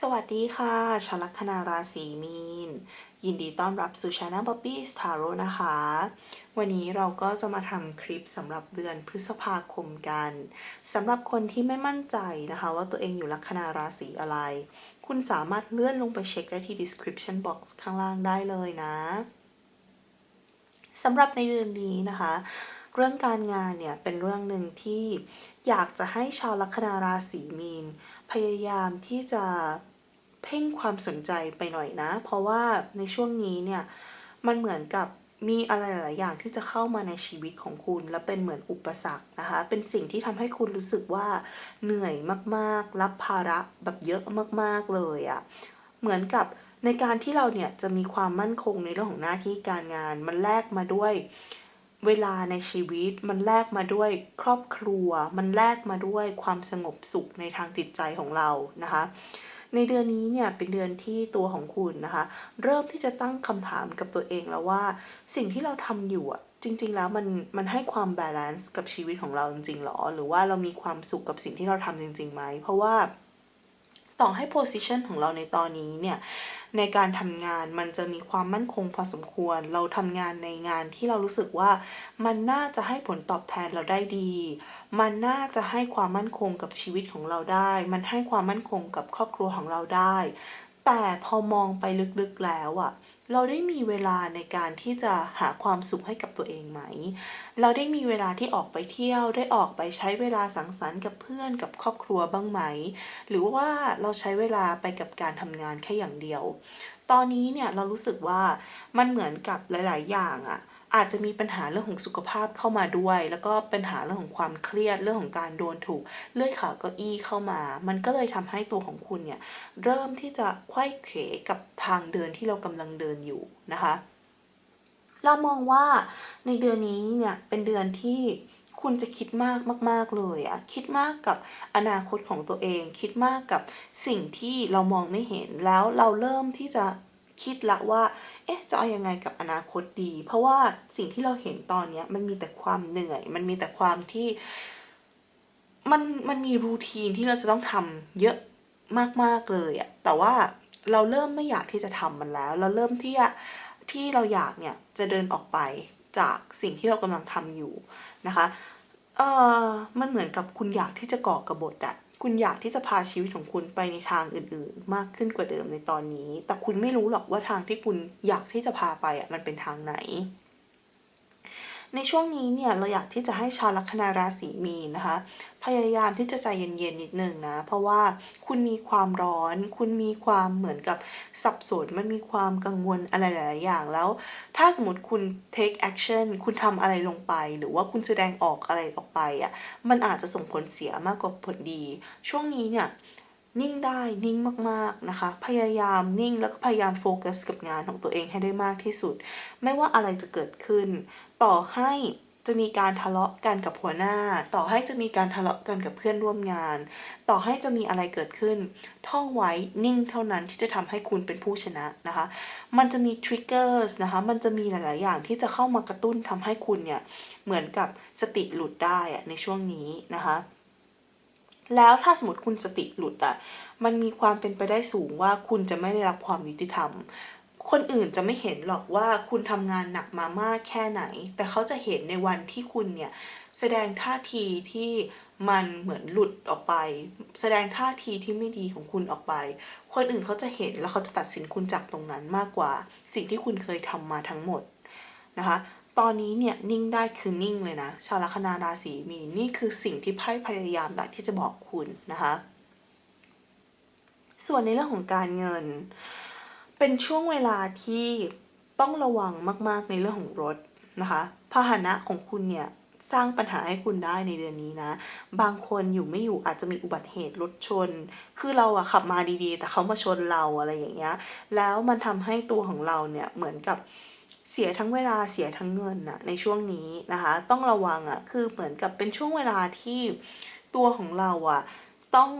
สวัสดีค่ะชาวลัคนาราศีมีน ยินดีต้อนรับสู่ช anel Bobby s t a r o นะคะ วันนี้เราก็จะมาทำคลิปสำหรับเดือนพฤษภาคมกันสำหรับคนที่ไม่มั่นใจนะคะ ว่าตัวเองอยู่ลัคนาราศีอะไร คุณสามารถเลื่อนลงไปเช็คได้ที่ description box ข้างล่างได้เลยนะสำหรับในเดือนนี้นะคะเรื่องการงานเนี่ยเป็นเรื่องหนึ่งที่อยากจะให้ชาวลัคนาราศีมีน พยายามที่จะเพ่งความสนใจไปหน่อยนะ เพราะว่าในช่วงนี้เนี่ยมันเหมือนกับมีอะไรหลายอย่างที่จะเข้ามาในชีวิตของคุณ และเป็นเหมือนอุปสรรคนะคะ เป็นสิ่งที่ทำให้คุณรู้สึกว่าเหนื่อยมากๆ รับภาระแบบเยอะมากๆเลยอะ่ะเหมือนกับในการที่เราเนี่ยจะมีความมั่นคงในเรื่องของหน้าที่การงาน มันแลกมาด้วย เวลาในชีวิตมันแลกมาด้วยครอบครัว มันแลกมาด้วยความสงบสุขในทางจิตใจของเรานะคะ ในเดือนนี้เนี่ยเป็นเดือนที่ตัวของคุณนะคะ เริ่มที่จะตั้งคำถามกับตัวเองแล้วว่า สิ่งที่เราทำอยู่อะจริง ๆ แล้วมันมันให้ความบาลานซ์กับชีวิตของเราจริงๆหรอ หรือว่าเรามีความสุขกับสิ่งที่เราทำจริงๆไหมเพราะว่า ต่อให้ position ของเราในตอนนี้เนี่ยในการทำงานมันจะมีความมั่นคงพอสมควร เราทำงานในงานที่เรารู้สึกว่ามันน่าจะให้ผลตอบแทนเราได้ดี มันน่าจะให้ความมั่นคงกับชีวิตของเราได้ มันให้ความมั่นคงกับครอบครัวของเราได้ แต่พอมองไปลึกๆแล้วอะ เราได้มีเวลาในการที่จะหาความสุขให้กับตัวเองไหม เราได้มีเวลาที่ออกไปเที่ยว ได้ออกไปใช้เวลาสังสรรค์กับเพื่อนกับครอบครัวบ้างไหม หรือว่าเราใช้เวลาไปกับการทำงานแค่อย่างเดียว ตอนนี้เนี่ยเรารู้สึกว่ามันเหมือนกับหลาย ๆ อย่างอะ อาจจะมีปัญหาเรื่องของสุขภาพเข้ามาด้วย แล้วก็ปัญหาเรื่องของความเครียดเรื่องของการโดนถูกเลื่อยขาเก้าอี้เข้ามา มันก็เลยทำให้ตัวของคุณเนี่ยเริ่มที่จะไขว้เขกับทางเดินที่เรากำลังเดินอยู่นะคะ เรามองว่าในเดือนนี้เนี่ยเป็นเดือนที่คุณจะคิดมากมาก ๆ เลยอะคิดมากกับอนาคตของตัวเอง คิดมากกับสิ่งที่เรามองไม่เห็นแล้วเราเริ่มที่จะคิดละว่า อ๊ะจะเอายังไงกับอนาคตดี เพราะว่าสิ่งที่เราเห็นตอนนี้มันมีแต่ความเหนื่อย มันมีแต่ความที่มันมันมีรูทีนที่เราจะต้องทำเยอะมากๆเลยอะแต่ว่าเราเริ่มไม่อยากที่จะทำมันแล้ว เราเริ่มที่จะที่เราอยากเนี่ยจะเดินออกไปจากสิ่งที่เรากำลังทำอยู่นะคะเออมันเหมือนกับคุณอยากที่จะก่อกระบฏอะ คุณอยากที่จะพาชีวิตของคุณไปในทางอื่นๆ มากขึ้นกว่าเดิมในตอนนี้ แต่คุณไม่รู้หรอกว่าทางที่คุณอยากที่จะพาไปอะมันเป็นทางไหน ในช่วงนี้เนี่ยเราอยากที่จะให้ชาวลัคนาราศีมีนนะคะ พยายามที่จะใจเย็นๆนิดนึงนะ เพราะว่าคุณมีความร้อน คุณมีความเหมือนกับสับสนมันมีความกังวลอะไรหลายๆอย่างแล้ว ถ้าสมมติคุณ take action คุณทำอะไรลงไป หรือว่าคุณแสดงออกอะไรออกไปอะมันอาจจะส่งผลเสียมากกว่าผลดี ช่วงนี้เนี่ยนิ่งได้นิ่งมากๆนะคะ พยายามนิ่งแล้วก็พยายามโฟกัสกับงานของตัวเองให้ได้มากที่สุด ไม่ว่าอะไรจะเกิดขึ้น ต่อให้จะมีการทะเลาะกันกับหัวหน้า ต่อให้จะมีการทะเลาะกันกับเพื่อนร่วมงาน ต่อให้จะมีอะไรเกิดขึ้น ท่องไว้นิ่งเท่านั้นที่จะทำให้คุณเป็นผู้ชนะนะคะ มันจะมีทริกเกอร์สนะคะ มันจะมีหลาย ๆ อย่างที่จะเข้ามากระตุ้นทำให้คุณเนี่ย เหมือนกับสติหลุดได้อะในช่วงนี้นะคะ แล้วถ้าสมมติคุณสติหลุดอะมันมีความเป็นไปได้สูงว่าคุณจะไม่ได้รับความยุติธรรม คนอื่นจะไม่เห็นหรอกว่าคุณทำงานหนักมามากแค่ไหน แต่เขาจะเห็นในวันที่คุณเนี่ยแสดงท่าทีที่มันเหมือนหลุดออกไป แสดงท่าทีที่ไม่ดีของคุณออกไป คนอื่นเขาจะเห็นแล้วเขาจะตัดสินคุณจากตรงนั้นมากกว่า สิ่งที่คุณเคยทำมาทั้งหมดนะคะ ตอนนี้เนี่ยนิ่งได้คือนิ่งเลยนะ ชาวลัคนาราศีมีนี่คือสิ่งที่ไพ่พยายามอยากที่จะบอกคุณนะคะ ส่วนในเรื่องของการเงิน เป็นช่วงเวลาที่ต้องระวังมาก ๆ ในเรื่องของรถนะคะพาหนะของคุณเนี่ยสร้างปัญหาให้คุณได้ในเดือนนี้นะ บางคนอยู่ไม่อยู่อาจจะมีอุบัติเหตุรถชน คือเราอะขับมาดีๆ แต่เขามาชนเราอะไรอย่างเงี้ย แล้วมันทำให้ตัวของเราเนี่ยเหมือนกับเสียทั้งเวลาเสียทั้งเงินอะในช่วงนี้นะคะ ต้องระวังอะคือเหมือนกับเป็นช่วงเวลาที่ตัวของเราอะต้อง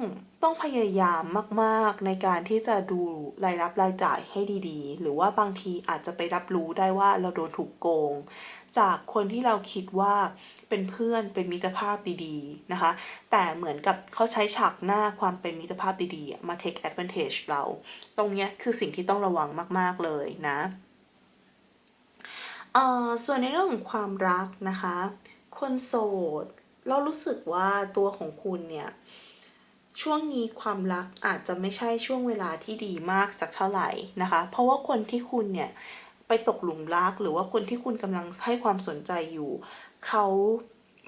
ต้องพยายามมากๆในการที่จะดูรายรับรายจ่ายให้ดีๆ หรือว่าบางทีอาจจะไปรับรู้ได้ว่าเราโดนถูกโกง จากคนที่เราคิดว่าเป็นเพื่อนเป็นมิตรภาพดีๆนะคะ แต่เหมือนกับเขาใช้ฉากหน้าความเป็นมิตรภาพดีๆ มา take advantage เรา ตรงเนี้ยคือสิ่งที่ต้องระวังมากๆเลยนะเออส่วนในเรื่องของความรักนะคะ คนโสด เรารู้สึกว่าตัวของคุณเนี่ย ช่วงนี้ความรักอาจจะไม่ใช่ช่วงเวลาที่ดีมากสักเท่าไหร่นะคะ เพราะว่าคนที่คุณเนี่ยไปตกหลุมรักหรือว่าคนที่คุณกำลังให้ความสนใจอยู่ เขา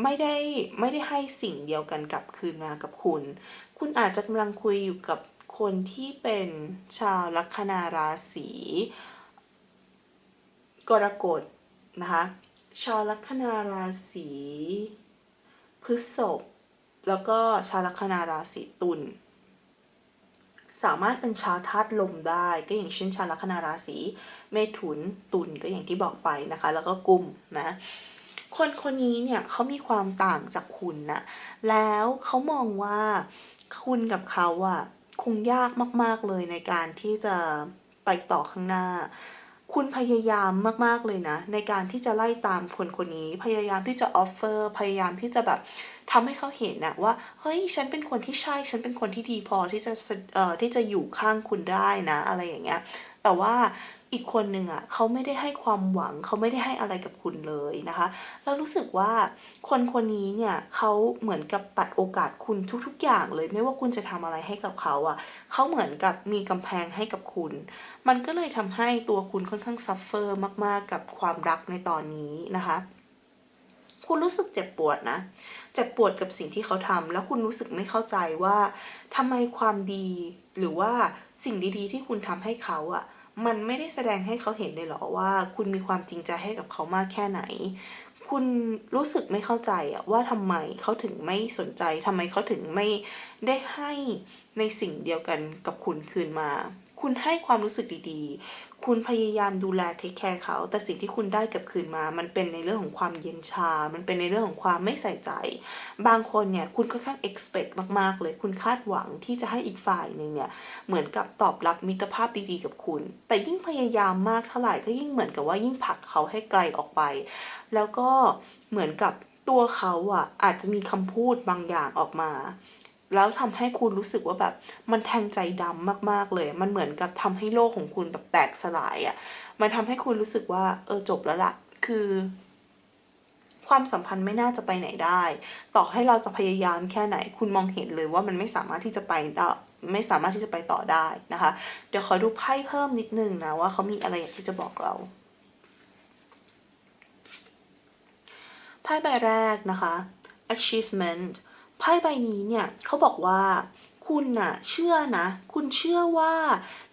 ไม่ได้ไม่ได้ให้สิ่งเดียวกันกลับคืนมากับคุณ คุณอาจจะกำลังคุยอยู่กับคนที่เป็นชาวลัคนาราศีกรกฎนะคะ ชาวลัคนาราศีพฤษภ แล้วก็ชาวลัคนาราศีตุลสามารถเป็นชาวธาตุลมได้ ก็อย่างเช่นชาวลัคนาราศีเมถุนตุลก็อย่างที่บอกไปนะคะ แล้วก็กุมนะคนคนนี้เนี่ยเขามีความต่างจากคุณนะแล้วเขามองว่าคุณกับเขาอะคงยากมากๆเลยในการที่จะไปต่อข้างหน้า คุณพยายามมากๆเลยนะ ในการที่จะไล่ตามคนคนนี้ พยายามที่จะออฟเฟอร์ พยายามที่จะแบบ ทำให้เขาเห็นนะว่าเฮ้ยฉันเป็นคนที่ใช่ฉันเป็นคนที่ดีพอที่จะเอ่อที่จะอยู่ข้างคุณได้นะ อะไรอย่างเงี้ยแต่ว่าอีกคนหนึ่งอะเขาไม่ได้ให้ความหวังเขาไม่ได้ให้อะไรกับคุณเลยนะคะแล้วรู้สึกว่าคนคนนี้เนี่ยเขาเหมือนกับปัดโอกาสคุณทุก ๆ อย่างเลย ไม่ว่าคุณจะทำอะไรให้กับเขาอะเขาเหมือนกับมีกำแพงให้กับคุณ มันก็เลยทำให้ตัวคุณค่อนข้างซัฟเฟอร์มากๆ กับความรักในตอนนี้นะคะ คุณรู้สึกเจ็บปวดนะ เจ็บปวดกับสิ่งที่เขาทำแล้วคุณรู้สึกไม่เข้าใจว่าทำไมความดี หรือว่าสิ่งดีๆ ที่คุณทำให้เขาอะ มันไม่ได้แสดงให้เขาเห็นเลยเหรอว่า คุณมีความจริงใจให้กับเขามากแค่ไหน คุณรู้สึกไม่เข้าใจอะว่าทำไมเขาถึงไม่สนใจทำไมเขาถึงไม่ได้ให้ในสิ่งเดียวกันกับคุณคืนมา คุณให้ความรู้สึกดีๆ คุณพยายามดูแลเทคแคร์เขา แต่สิ่งที่คุณได้กลับคืนมา มันเป็นในเรื่องของความเย็นชา มันเป็นในเรื่องของความไม่ใส่ใจ บางคนเนี่ย คุณค่อนข้าง expect มากๆ เลย คุณคาดหวังที่จะให้อีกฝ่ายหนึ่งเนี่ย เหมือนกับตอบรับมิตรภาพดีๆ กับคุณ แต่ยิ่งพยายามมากเท่าไหร่ ก็ยิ่งเหมือนกับว่ายิ่งผลักเขาให้ไกลออกไป แล้วก็เหมือนกับตัวเขาอะอาจจะมีคำพูดบางอย่างออกมา แล้วทำให้คุณรู้สึกว่าแบบ มันแทงใจดำมากๆเลย มันเหมือนกับทำให้โลกของคุณแบบแตกสลายอะ มันทำให้คุณรู้สึกว่า เออจบแล้วละคือ ความสัมพันธ์ไม่น่าจะไปไหนได้ ต่อให้เราจะพยายามแค่ไหน คุณมองเห็นเลยว่ามันไม่สามารถที่จะไปได้ไม่สามารถที่จะไปต่อได้นะคะ เดี๋ยวขอดูไพ่เพิ่มนิดนึงนะว่าเขามีอะไรอยากที่จะบอกเราไพ่ใบแรกนะคะ achievement ไพ่ใบนี้เนี่ยเขาบอกว่า คุณน่ะเชื่อนะ คุณเชื่อว่า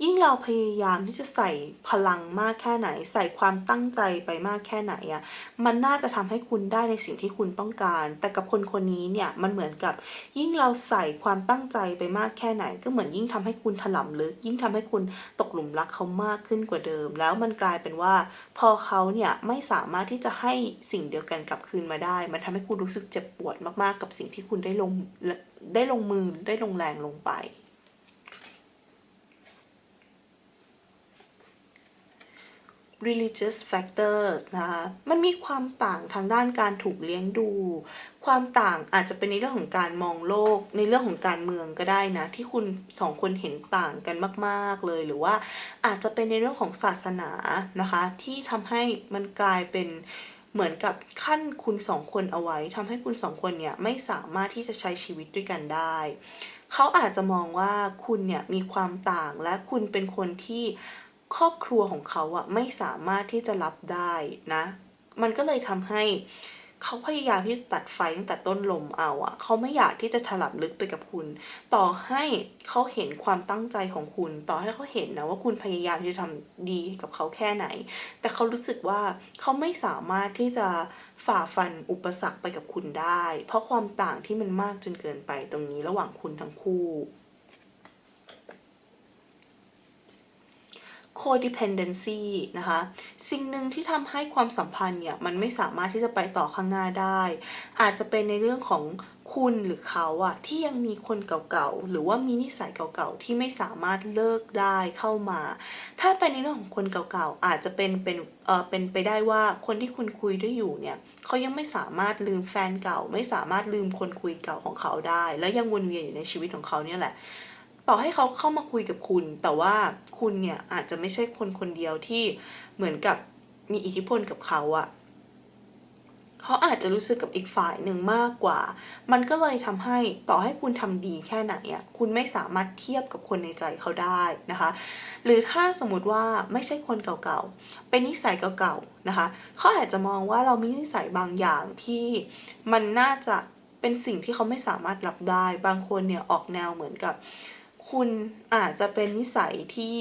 ยิ่งเราพยายามที่จะใส่พลังมากแค่ไหน ใส่ความตั้งใจไปมากแค่ไหนอะ่ะมันน่าจะทำให้คุณได้ในสิ่งที่คุณต้องการ แต่กับคนคนนี้เนี่ยมันเหมือนกับ ยิ่งเราใส่ความตั้งใจไปมากแค่ไหน ก็เหมือนยิ่งทำให้คุณถล่มลึก ยิ่งทำให้คุณตกหลุมรักเขามากขึ้นกว่าเดิม แล้วมันกลายเป็นว่า พอเขาเนี่ยไม่สามารถที่จะให้สิ่งเดียวกันกลับคืนมาได้ มันทำให้คุณรู้สึกเจ็บปวดมากๆ กับสิ่งที่คุณได้ลง ได้ลงมือได้ลงแรงลงไป religious factors นะคะมันมีความต่างทางด้านการถูกเลี้ยงดู ความต่างอาจจะเป็นในเรื่องของการมองโลก ในเรื่องของการเมืองก็ได้นะ ที่คุณสองคนเห็นต่างกันมาก ๆ เลย หรือว่าอาจจะเป็นในเรื่องของศาสนานะคะ ที่ทำให้มันกลายเป็น เหมือนกับขั้นคุณสองคนเอาไว้ทำให้คุณสองคนเนี่ยไม่สามารถที่จะใช้ชีวิตด้วยกันได้ เขาอาจจะมองว่าคุณเนี่ยมีความต่างและคุณเป็นคนที่ครอบครัวของเขาอะไม่สามารถที่จะรับได้นะ มันก็เลยทำให้ เขาพยายามที่จะตัดไฟตั้งแต่ต้นลมเอาอะเขาไม่อยากที่จะถลำลึกไปกับคุณ ต่อให้เขาเห็นความตั้งใจของคุณ ต่อให้เขาเห็นนะว่าคุณพยายามจะทำดีกับเขาแค่ไหน แต่เขารู้สึกว่าเขาไม่สามารถที่จะฝ่าฟันอุปสรรคไปกับคุณได้ เพราะความต่างที่มันมากจนเกินไปตรงนี้ระหว่างคุณทั้งคู่ codependency นะคะ สิ่งหนึ่งที่ทำให้ความสัมพันธ์เนี่ย มันไม่สามารถที่จะไปต่อข้างหน้าได้ อาจจะเป็นในเรื่องของคุณหรือเขาอะที่ยังมีคนเก่าๆ หรือว่ามีนิสัยเก่าๆ ที่ไม่สามารถเลิกได้เข้ามา ถ้าเป็นในเรื่องของคนเก่าๆ อาจจะเป็นเป็นเออเป็นไปได้ว่าคนที่คุณคุยด้วยอยู่เนี่ยเขายังไม่สามารถลืมแฟนเก่า ไม่สามารถลืมคนคุยเก่าของเขาได้ แล้วยังวนเวียนอยู่ในชีวิตของเขาเนี่ยแหละ ต่อให้เขาเข้ามาคุยกับคุณ แต่ว่า คุณเนี่ยอาจจะไม่ใช่คนคนเดียวที่เหมือนกับมีอิทธิพลกับเขาอะเขาอาจจะรู้สึกกับอีกฝ่ายหนึ่งมากกว่า มันก็เลยทำให้ต่อให้คุณทำดีแค่ไหนอะคุณไม่สามารถเทียบกับคนในใจเขาได้นะคะ หรือถ้าสมมติว่าไม่ใช่คนเก่าๆ เป็นนิสัยเก่าๆนะคะ เขาอาจจะมองว่าเรามีนิสัยบางอย่างที่มันน่าจะเป็นสิ่งที่เขาไม่สามารถรับได้ บางคนเนี่ยออกแนวเหมือนกับ คุณอาจจะเป็นนิสัยที่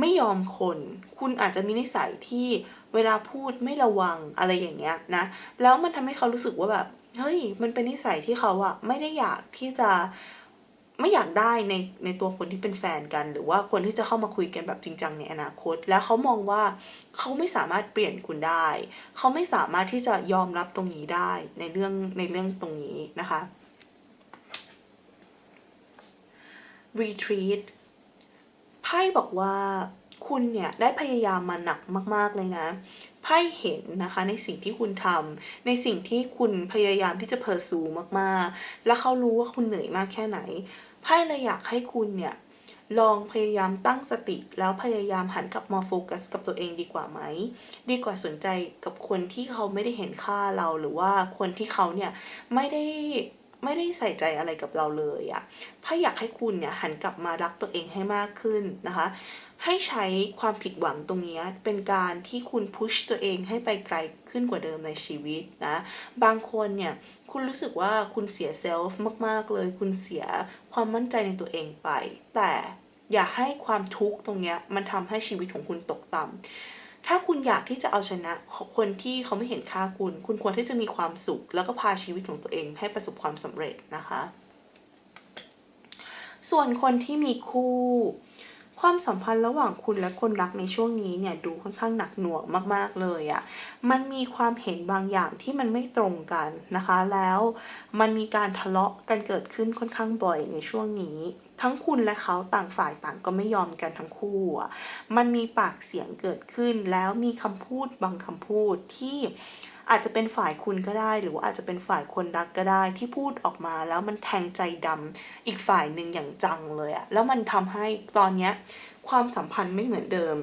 ไม่ยอมคน คุณอาจจะมีนิสัยที่เวลาพูดไม่ระวังอะไรอย่างเงี้ยนะ แล้วมันทำให้เขารู้สึกว่าแบบ เฮ้ย มันเป็นนิสัยที่เขาอะไม่ได้อยากที่จะไม่อยากได้ในในตัวคนที่เป็นแฟนกัน หรือว่าคนที่จะเข้ามาคุยกันแบบจริงจังในอนาคต แล้วเขามองว่าเขาไม่สามารถเปลี่ยนคุณได้ เขาไม่สามารถที่จะยอมรับตรงนี้ได้ในเรื่องในเรื่องตรงนี้นะคะ retreat ไพ่บอกว่าคุณเนี่ยได้พยายามมาหนักมาก ๆ เลยนะ ไพ่เห็นนะคะในสิ่งที่คุณทำ ในสิ่งที่คุณพยายามที่จะเพอร์ซูมาก ๆ และเขารู้ว่าคุณเหนื่อยมากแค่ไหน ไพ่เลยอยากให้คุณเนี่ยลองพยายามตั้งสติ แล้วพยายามหันกลับมาโฟกัสกับตัวเองดีกว่าไหม ดีกว่าสนใจกับคนที่เขาไม่ได้เห็นค่าเราหรือว่าคนที่เขาเนี่ยไม่ได้ ไม่ได้ใส่ใจอะไรกับเราเลยอะไพ่อยากให้คุณเนี่ยหันกลับมารักตัวเองให้มากขึ้นนะคะ ให้ใช้ความผิดหวังตรงนี้เป็นการที่คุณพุชตัวเองให้ไปไกลขึ้นกว่าเดิมในชีวิตนะ บางคนเนี่ยคุณรู้สึกว่าคุณเสียเซลฟ์มาก ๆ เลย คุณเสียความมั่นใจในตัวเองไป แต่อย่าให้ความทุกข์ตรงนี้มันทำให้ชีวิตของคุณตกต่ำ ถ้าคุณอยากที่จะเอาชนะคนที่เขาไม่เห็นค่าคุณ คุณควรที่จะมีความสุข แล้วก็พาชีวิตของตัวเองให้ประสบความสำเร็จนะคะ ส่วนคนที่มีคู่ความสัมพันธ์ระหว่างคุณและคนรักในช่วงนี้เนี่ยดูค่อนข้างหนักหน่วงมากๆเลยอะ่ะ มันมีความเห็นบางอย่างที่มันไม่ตรงกันนะคะ แล้วมันมีการทะเลาะกันเกิดขึ้นค่อนข้างบ่อยในช่วงนี้ ทั้งคุณและเขาต่างฝ่ายต่างก็ไม่ยอมกันทั้งคู่ มันมีปากเสียงเกิดขึ้น แล้วมีคำพูดบางคำพูดที่อาจจะเป็นฝ่ายคุณก็ได้ หรือว่าอาจจะเป็นฝ่ายคนรักก็ได้ที่พูดออกมาแล้วมันแทงใจดำอีกฝ่ายหนึ่งอย่างจังเลยอะแล้วมันทำให้ตอนเนี้ยความสัมพันธ์ไม่เหมือนเดิม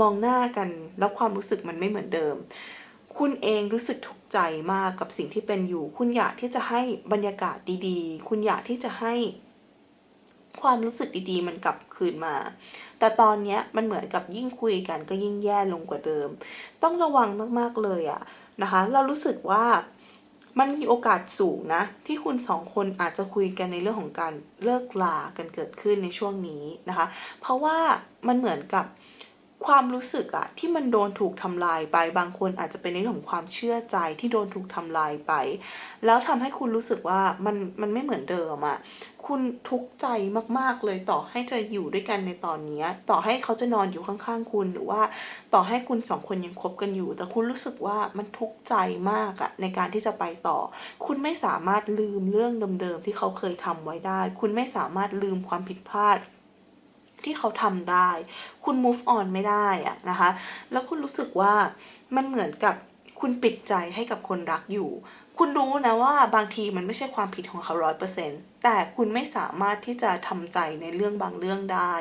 มองหน้ากันแล้วความรู้สึกมันไม่เหมือนเดิม คุณเองรู้สึกทุกข์ใจมากกับสิ่งที่เป็นอยู่ คุณอยากที่จะให้บรรยากาศดีๆ คุณอยากที่จะให้ ความรู้สึกดีๆ มันกลับคืนมา แต่ตอนนี้มันเหมือนกับยิ่งคุยกันก็ยิ่งแย่ลงกว่าเดิม ต้องระวังมากๆเลยอะนะคะ เรารู้สึกว่ามันมีโอกาสสูงนะ ที่คุณสองคนอาจจะคุยกันในเรื่องของการเลิกลากันเกิดขึ้นในช่วงนี้นะคะ เพราะว่ามันเหมือนกับความรู้สึกอะที่มันโดนถูกทำลายไป บางคนอาจจะเป็นในเรื่องของความเชื่อใจที่โดนถูกทำลายไป แล้วทำให้คุณรู้สึกว่ามันมันไม่เหมือนเดิมอะ คุณทุกข์ใจมากๆเลยต่อให้จะอยู่ด้วยกันในตอนนี้ ต่อให้เขาจะนอนอยู่ข้างๆ คุณหรือว่าต่อให้คุณสองคนยังคบกันอยู่ แต่คุณรู้สึกว่ามันทุกข์ใจมากอะในการที่จะไปต่อ คุณไม่สามารถลืมเรื่องเดิมๆที่เขาเคยทำไว้ได้ คุณไม่สามารถลืมความผิดพลาดที่เขาทำได้ คุณ move on ไม่ได้อะนะคะ แล้วคุณรู้สึกว่ามันเหมือนกับคุณปิดใจให้กับคนรักอยู่ คุณรู้นะว่าบางทีมันไม่ใช่ความผิดของเขาร้อยเปอร์เซ็นต์แต่คุณไม่สามารถที่จะทำใจในเรื่องบางเรื่องได้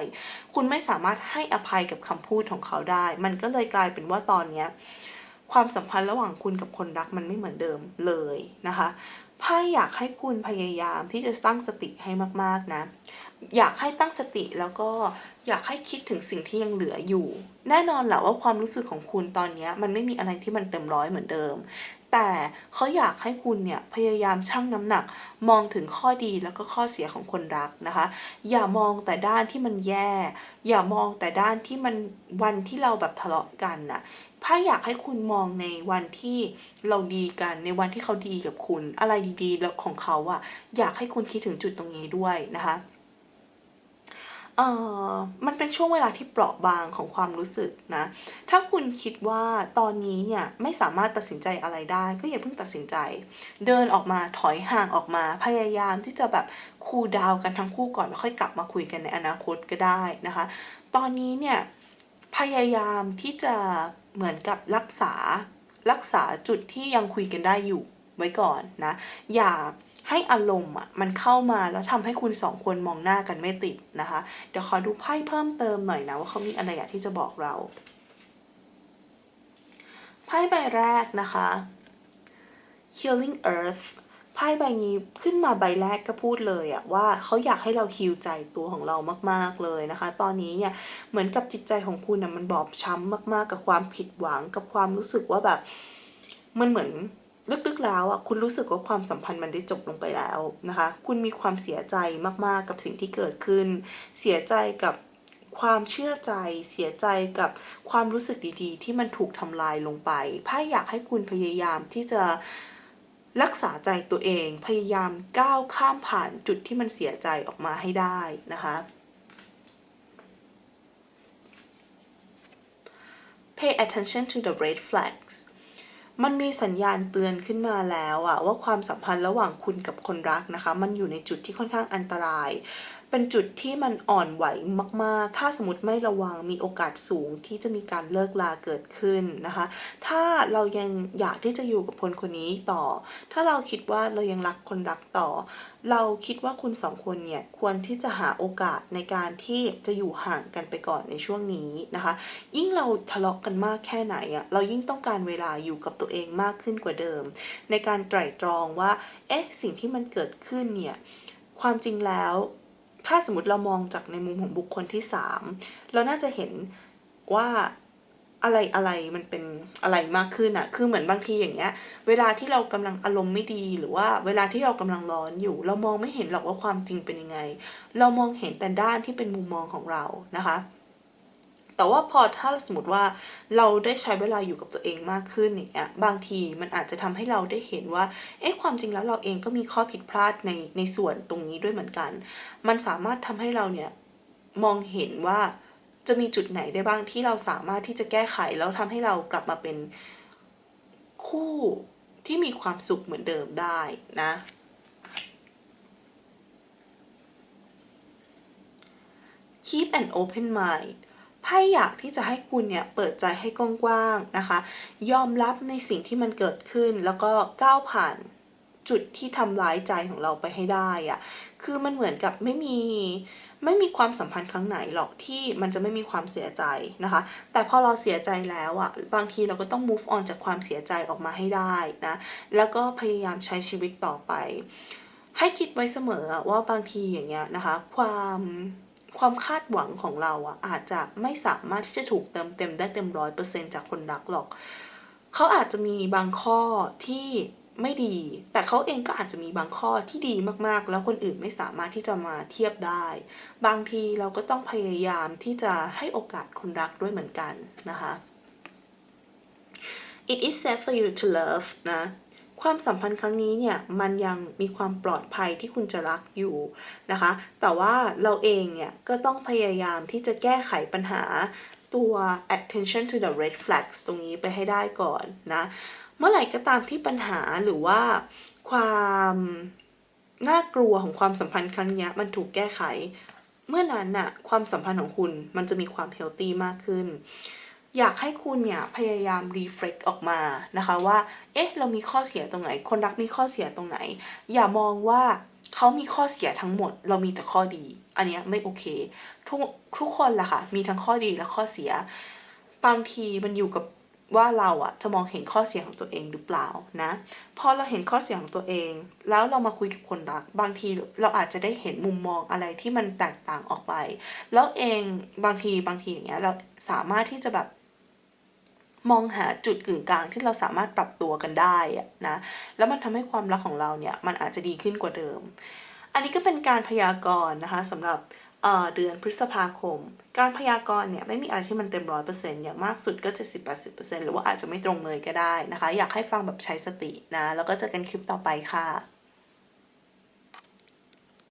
คุณไม่สามารถให้อภัยกับคำพูดของเขาได้ มันก็เลยกลายเป็นว่าตอนนี้ความสัมพันธ์ระหว่างคุณกับคนรักมันไม่เหมือนเดิมเลยนะคะไพ่อยากให้คุณพยายามที่จะตั้งสติให้มากๆนะ อยากให้ตั้งสติแล้วก็อยากให้คิดถึงสิ่งที่ยังเหลืออยู่ แน่นอนแหละว่าความรู้สึกของคุณตอนนี้มันไม่มีอะไรที่มันเต็มร้อยเหมือนเดิม แต่เขาอยากให้คุณเนี่ยพยายามชั่งน้ำหนัก มองถึงข้อดีแล้วก็ข้อเสียของคนรักนะคะ อย่ามองแต่ด้านที่มันแย่ อย่ามองแต่ด้านที่มันวันที่เราแบบทะเลาะกันน่ะพ้าอยากให้คุณมองในวันที่เราดีกันในวันที่เขาดีกับคุณ อะไรดีๆแล้วของเขาอะอยากให้คุณคิดถึงจุดตรงนี้ด้วยนะคะ เอ่อมันเป็นช่วงเวลาที่เปราะบางของความรู้สึกนะ ถ้าคุณคิดว่าตอนนี้เนี่ยไม่สามารถตัดสินใจอะไรได้ ก็อย่าเพิ่งตัดสินใจ เดินออกมาถอยห่างออกมา พยายามที่จะแบบคูลดาวกันทั้งคู่ก่อนแล้วค่อยกลับมาคุยกันในอนาคตก็ได้นะคะ ตอนนี้เนี่ยพยายามที่จะเหมือนกับรักษารักษาจุดที่ยังคุยกันได้อยู่ไว้ก่อนนะ อย่า ให้อารมณ์อะมันเข้ามาแล้วทำให้คุณสองคนมองหน้ากันไม่ติดนะคะ เดี๋ยวขอดูไพ่เพิ่มเติมหน่อยนะว่าเขามีอะไรอยากที่จะบอกเรา ไพ่ใบแรกนะคะ Healing Earth ไพ่ใบนี้ขึ้นมาใบแรกก็พูดเลยอะว่าเขาอยากให้เราฮิวใจตัวของเรามากๆเลยนะคะ ตอนนี้เนี่ยเหมือนกับจิตใจของคุณนะมันบอบช้ำมากๆ กับความผิดหวังกับความรู้สึกว่าแบบมันเหมือน ลึกๆแล้วอะคุณรู้สึกว่าความสัมพันธ์มันได้จบลงไปแล้วนะคะ คุณมีความเสียใจมากๆกับสิ่งที่เกิดขึ้น เสียใจกับความเชื่อใจเสียใจกับความรู้สึกดีๆ ที่มันถูกทำลายลงไปไพ่อยากให้คุณพยายามที่จะรักษาใจตัวเอง พยายามก้าวข้ามผ่านจุดที่มันเสียใจออกมาให้ได้นะคะ pay attention to the red flags มันมีสัญญาณเตือนขึ้นมาแล้วอะว่าความสัมพันธ์ระหว่างคุณกับคนรักนะคะ มันอยู่ในจุดที่ค่อนข้างอันตราย เป็นจุดที่มันอ่อนไหวมาก ๆ ถ้าสมมติไม่ระวังมีโอกาสสูงที่จะมีการเลิกลาเกิดขึ้นนะคะ ถ้าเรายังอยากที่จะอยู่กับคนคนนี้ต่อ ถ้าเราคิดว่าเรายังรักคนรักต่อ เราคิดว่าคุณสองคนเนี่ยควรที่จะหาโอกาสในการที่จะอยู่ห่างกันไปก่อนในช่วงนี้นะคะ ยิ่งเราทะเลาะกันมากแค่ไหนอะเรายิ่งต้องการเวลาอยู่กับตัวเองมากขึ้นกว่าเดิม ในการไตร่ตรองว่า เอ๊ะ สิ่งที่มันเกิดขึ้นเนี่ย ความจริงแล้ว ถ้าสมมติเรามองจากในมุมของบุคคลที่สามเราน่าจะเห็นว่าอะไรอะไรมันเป็นอะไรมากขึ้นอะคือเหมือนบางทีอย่างเงี้ย เวลาที่เรากำลังอารมณ์ไม่ดีหรือว่าเวลาที่เรากำลังร้อนอยู่ เรามองไม่เห็นหรอกว่าความจริงเป็นยังไง เรามองเห็นแต่ด้านที่เป็นมุมมองของเรานะคะ แต่ว่าพอถ้าสมมติว่าเราได้ใช้เวลาอยู่กับตัวเองมากขึ้นอย่างเงี้ยบางทีมันอาจจะทำให้เราได้เห็นว่าเอ๊ะความจริงแล้วเราเองก็มีข้อผิดพลาดในในส่วนตรงนี้ด้วยเหมือนกัน มันสามารถทำให้เราเนี่ยมองเห็นว่าจะมีจุดไหนได้บ้างที่เราสามารถที่จะแก้ไขแล้วทำให้เรากลับมาเป็นคู่ที่มีความสุขเหมือนเดิมได้นะ keep an open mind ไพ่อยากที่จะให้คุณเนี่ยเปิดใจให้กว้างๆนะคะ ยอมรับในสิ่งที่มันเกิดขึ้นแล้วก็ก้าวผ่านจุดที่ทำร้ายใจของเราไปให้ได้อะคือมันเหมือนกับไม่มีไม่มีความสัมพันธ์ครั้งไหนหรอกที่มันจะไม่มีความเสียใจนะคะ แต่พอเราเสียใจแล้วอะบางทีเราก็ต้อง move on จากความเสียใจออกมาให้ได้นะ แล้วก็พยายามใช้ชีวิตต่อไป ให้คิดไว้เสมอว่าบางทีอย่างเงี้ยนะคะ ความ ความคาดหวังของเราอะอาจจะไม่สามารถที่จะถูกเติมเต็มได้เต็มร้อยเปอร์เซ็นจากคนรักหรอก เขาอาจจะมีบางข้อที่ไม่ดี แต่เขาเองก็อาจจะมีบางข้อที่ดีมากๆ แล้วคนอื่นไม่สามารถที่จะมาเทียบได้ บางทีเราก็ต้องพยายามที่จะให้โอกาสคนรักด้วยเหมือนกันนะคะ It is safe for you to love นะ ความสัมพันธ์ครั้งนี้เนี่ยมันยังมีความปลอดภัยที่คุณจะรักอยู่นะคะ แต่ว่าเราเองเนี่ยก็ต้องพยายามที่จะแก้ไขปัญหาตัว attention to the red flags ตรงนี้ไปให้ได้ก่อนนะ เมื่อไหร่ก็ตามที่ปัญหาหรือว่าความน่ากลัวของความสัมพันธ์ครั้งนี้มันถูกแก้ไข เมื่อนั้นน่ะความสัมพันธ์ของคุณมันจะมีความเฮลตี้มากขึ้น อยากให้คุณเนี่ยพยายามรีเฟล็กออกมานะคะว่า เอ๊ะ เรามีข้อเสียตรงไหน คนรักมีข้อเสียตรงไหน อย่ามองว่าเขามีข้อเสียทั้งหมด เรามีแต่ข้อดี อันนี้ไม่โอเค ทุกทุกคนล่ะค่ะ มีทั้งข้อดีและข้อเสีย บางทีมันอยู่กับว่าเราอะจะมองเห็นข้อเสียของตัวเองหรือเปล่านะ พอเราเห็นข้อเสียของตัวเอง แล้วเรามาคุยกับคนรัก บางทีเราอาจจะได้เห็นมุมมองอะไรที่มันแตกต่างออกไป แล้วเองบางทีบางทีอย่างเงี้ยเราสามารถที่จะแบบ มองหาจุดกึ่งกลางที่เราสามารถปรับตัวกันได้นะแล้วมันทำให้ความรักของเราเนี่ยมันอาจจะดีขึ้นกว่าเดิม อันนี้ก็เป็นการพยากรณ์นะคะสำหรับเดือนพฤษภาคม การพยากรณ์เนี่ยไม่มีอะไรที่มันเต็มร้อยเปอร์เซ็นต์อย่างมากสุดก็จะสิบแปดสิบเปอร์เซ็นต์หรือว่าอาจจะไม่ตรงเลยก็ได้นะคะ อยากให้ฟังแบบใช้สตินะ แล้วก็เจอกันคลิปต่อไปค่ะ